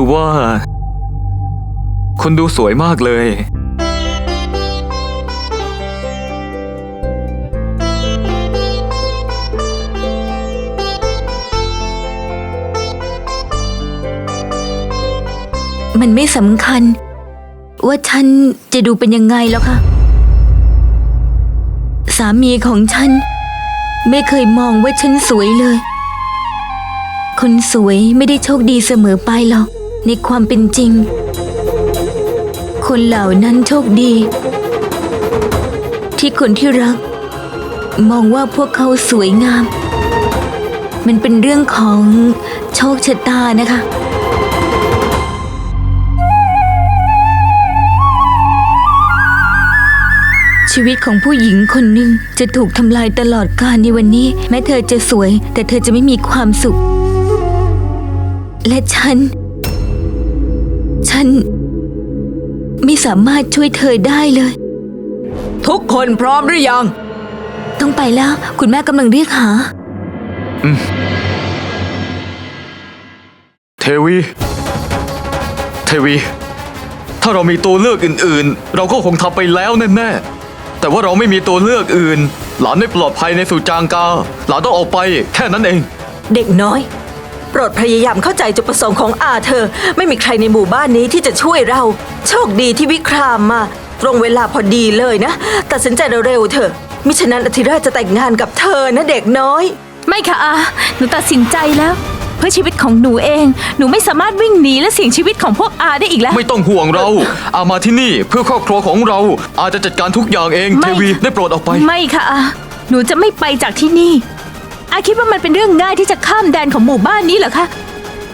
คือว่า คุณดูสวยมากเลย มันไม่สำคัญ ว่าฉันจะดูเป็นยังไงแล้วค่ะ สามีของฉัน ไม่เคยมองว่าฉันสวยเลย คนสวยไม่ได้โชคดีเสมอไปหรอก ในความเป็นจริง คนเหล่านั้นโชคดี ที่คนที่รัก มองว่าพวกเขาสวยงาม มันเป็นเรื่องของโชคชะตานะคะชีวิตของผู้หญิงคนหนึ่งจะถูกทำลายตลอดกาลในวันนี้ แม้เธอจะสวย แต่เธอจะไม่มีความสุข และฉัน ฉัน ไม่สามารถช่วยเธอได้เลย ทุกคนพร้อมหรือยัง ต้องไปแล้ว คุณแม่กำลังเรียกหา เทวี เทวี ถ้าเรามีตัวเลือกอื่นๆ เราก็คงทำไปแล้วแน่ๆ แต่ว่าเราไม่มีตัวเลือกอื่น หลานไม่ปลอดภัยในสุจางกา หลานต้องออกไปแค่นั้นเอง เด็กน้อย โปรดพยายามเข้าใจจุดประสงค์ของอาเธอ ไม่มีใครในหมู่บ้านนี้ที่จะช่วยเรา โชคดีที่วิครามมา ตรงเวลาพอดีเลยนะ ตัดสินใจเร็วๆเถอะ มิฉะนั้นอธิราชจะแต่งงานกับเธอนะเด็กน้อย ไม่ค่ะอาหนูตัดสินใจแล้ว เพื่อชีวิตของหนูเอง หนูไม่สามารถวิ่งหนีและเสี่ยงชีวิตของพวกอาได้อีกแล้ว ไม่ต้องห่วงเรา อามาที่นี่เพื่อครอบครัวของเรา อาจะจัดการทุกอย่างเอง ไม่ เทวีได้โปรดออกไป ไม่ค่ะอาหนูจะไม่ไปจากที่นี่ อาคิดว่ามันเป็นเรื่องง่ายที่จะข้ามแดนของหมู่บ้านนี้เหรอคะ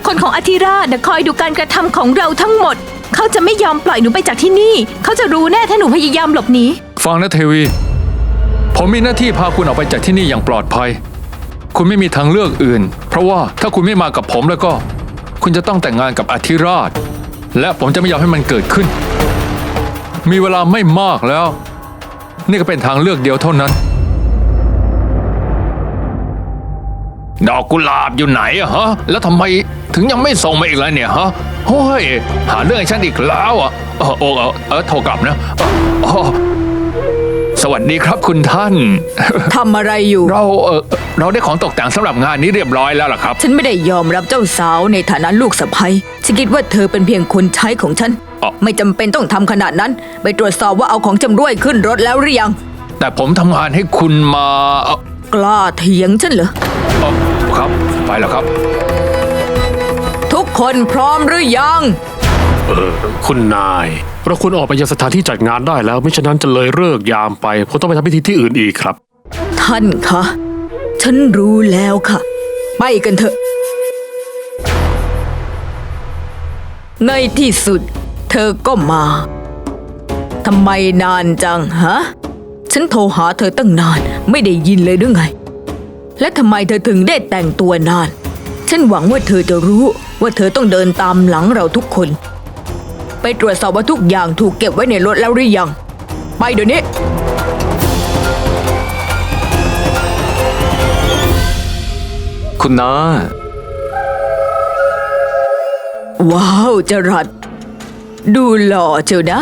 คนของอาธิราชนะคอยดูการกระทำของเราทั้งหมด เขาจะไม่ยอมปล่อยหนูไปจากที่นี่ เขาจะรู้แน่ถ้าหนูพยายามหลบหนี ฟังนะเทวี ผมมีหน้าที่พาคุณออกไปจากที่นี่อย่างปลอดภัย คุณไม่มีทางเลือกอื่น เพราะว่าถ้าคุณไม่มากับผมแล้วก็ คุณจะต้องแต่งงานกับอธิราช และผมจะไม่ยอมให้มันเกิดขึ้น มีเวลาไม่มากแล้ว นี่ก็เป็นทางเลือกเดียวเท่านั้น ดอกกุหลาบอยู่ไหนอะฮะ แล้วทำไมถึงยังไม่ส่งมาอีกแล้วเนี่ยฮะเฮ้ยหาเรื่องให้ฉันอีกแล้วอะเออเออเออเออโทรกลับนะเออเออสวัสดีครับคุณท่าน ทำอะไรอยู่ เราเออเราได้ของตกแต่งสำหรับงานนี้เรียบร้อยแล้วล่ะครับ ฉันไม่ได้ยอมรับเจ้าสาวในฐานะลูกสะใภ้ฉันคิดว่าเธอเป็นเพียงคนใช้ของฉันอ๋อไม่จำเป็นต้องทำขนาดนั้น ไปตรวจสอบว่าเอาของจำรวยขึ้นรถแล้วหรือยัง แต่ผมทำงานให้คุณมาเอ่อกล้าเถียงฉันเหรอเอ่อครับ ไปแล้วครับ ทุกคนพร้อมหรือยังคุณนาย เราควรออกไปยังสถานที่จัดงานได้แล้ว ไม่ฉะนั้นจะเลยเลิกยามไปผมต้องไปทำพิธีที่อื่นอีกครับ ท่านคะ ฉันรู้แล้วค่ะ ไปกันเถอะ ในที่สุด เธอก็มาทำไมนานจังฮะ ฉันโทรหาเธอตั้งนาน ไม่ได้ยินเลยหรือไง และทำไมเธอถึงได้แต่งตัวนาน ฉันหวังว่าเธอจะรู้ว่าเธอต้องเดินตามหลังเราทุกคน ไปตรวจสอบว่าทุกอย่างถูกเก็บไว้ในรถแล้วหรือยัง ไปเดี๋ยวนี้คุณน้าว้าวจรัสดูหล่อเชียวนะ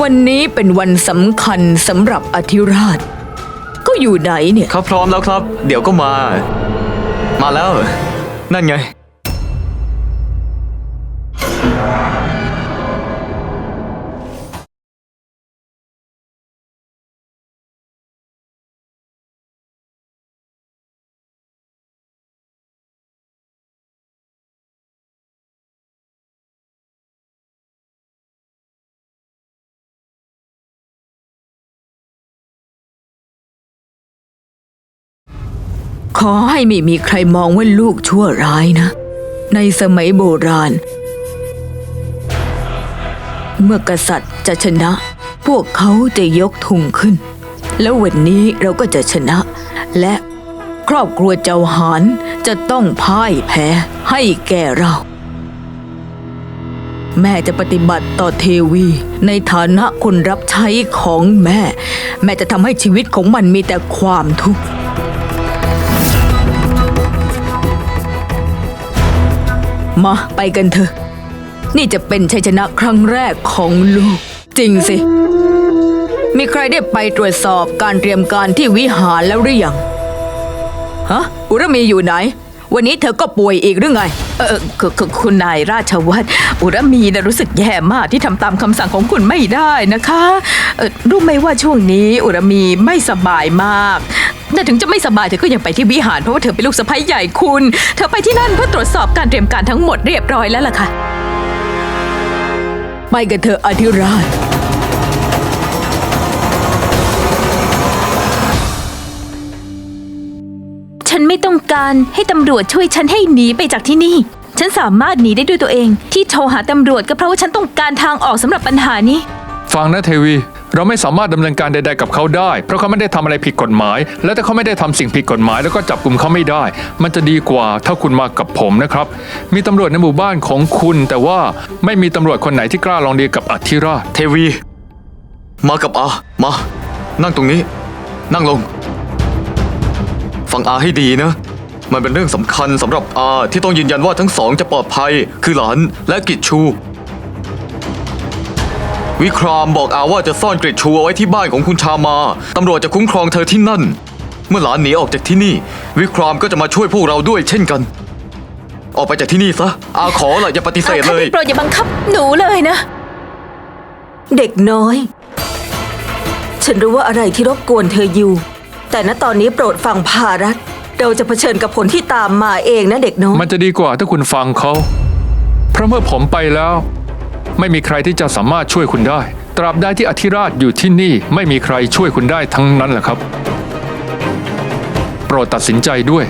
วันนี้เป็นวันสำคัญสำหรับอธิราช ก็อยู่ไหนเนี่ย เขาพร้อมแล้วครับ เดี๋ยวก็มา มาแล้ว นั่นไง ขอให้ไม่มีใครมองว่าลูกชั่วร้ายนะ ในสมัยโบราณ เมื่อกษัตริย์จะชนะ พวกเขาจะยกธงขึ้น แล้ววันนี้เราก็จะชนะ และครอบครัวเจ้าหานจะต้องพ่ายแพ้ให้แก่เรา แม่จะปฏิบัติต่อเทวีในฐานะคนรับใช้ของแม่ แม่จะทำให้ชีวิตของมันมีแต่ความทุกข์ มาไปกันเถอะ นี่จะเป็นชัยชนะครั้งแรกของลูก จริงสิ มีใครได้ไปตรวจสอบการเตรียมการที่วิหารแล้วหรือยัง ฮะ อุรมีอยู่ไหน วันนี้เธอก็ป่วยอีกหรือไง เออคือคือคุณนายราชวัตรอุรมีนะรู้สึกแย่มากที่ทำตามคำสั่งของคุณไม่ได้นะคะเออรู้ไหมว่าช่วงนี้อุรมีไม่สบายมาก แต่ถึงจะไม่สบายเธอก็ยังไปที่วิหารเพราะว่าเธอเป็นลูกสะใภ้ใหญ่คุณ เธอไปที่นั่นเพื่อตรวจสอบการเตรียมการทั้งหมดเรียบร้อยแล้วล่ะค่ะไปกันเถอะอธิราชฉันไม่ต้องการให้ตำรวจช่วยฉันให้หนีไปจากที่นี่ ฉันสามารถหนีได้ด้วยตัวเอง ที่โทรหาตำรวจก็เพราะว่าฉันต้องการทางออกสำหรับปัญหานี้ ฟังนะเทวี เราไม่สามารถดำเนินการใด ๆ กับเขาได้ เพราะเขาไม่ได้ทำอะไรผิดกฎหมาย และถ้าเขาไม่ได้ทำสิ่งผิดกฎหมาย แล้วก็จับกลุ่มเขาไม่ได้ มันจะดีกว่าถ้าคุณมากับผมนะครับ มีตำรวจในหมู่บ้านของคุณ แต่ว่าไม่มีตำรวจคนไหนที่กล้าลองดีกับอธิราชเทวี มากับอามา นั่งตรงนี้ นั่งลง ฟังอาให้ดีนะมันเป็นเรื่องสำคัญสำหรับอาที่ต้องยืนยันว่าทั้งสองจะปลอดภัย คือหลานและกิจชู วิครามบอกอาว่าจะซ่อนกริดชูเอาไว้ที่บ้านของคุณชามาตำรวจจะคุ้มครองเธอที่นั่น เมื่อหลานหนีออกจากที่นี่ วิครามก็จะมาช่วยพวกเราด้วยเช่นกัน ออกไปจากที่นี่ซะอาขอละอย่าปฏิเสธอาเลยคติโปรดอย่าบังคับหนูเลยนะ เด็กน้อย ฉันรู้ว่าอะไรที่รบกวนเธออยู่ แต่ณตอนนี้โปรดฟังภารัตเราจะเผชิญกับผลที่ตามมาเองนะเด็กน้อยมันจะดีกว่าถ้าคุณฟังเขา เพราะเมื่อผมไปแล้ว ไม่มีใครที่จะสามารถช่วยคุณได้ ตราบใดที่อธิราชอยู่ที่นี่ไม่มีใครช่วยคุณได้ทั้งนั้นแหละครับ โปรดตัดสินใจด้วย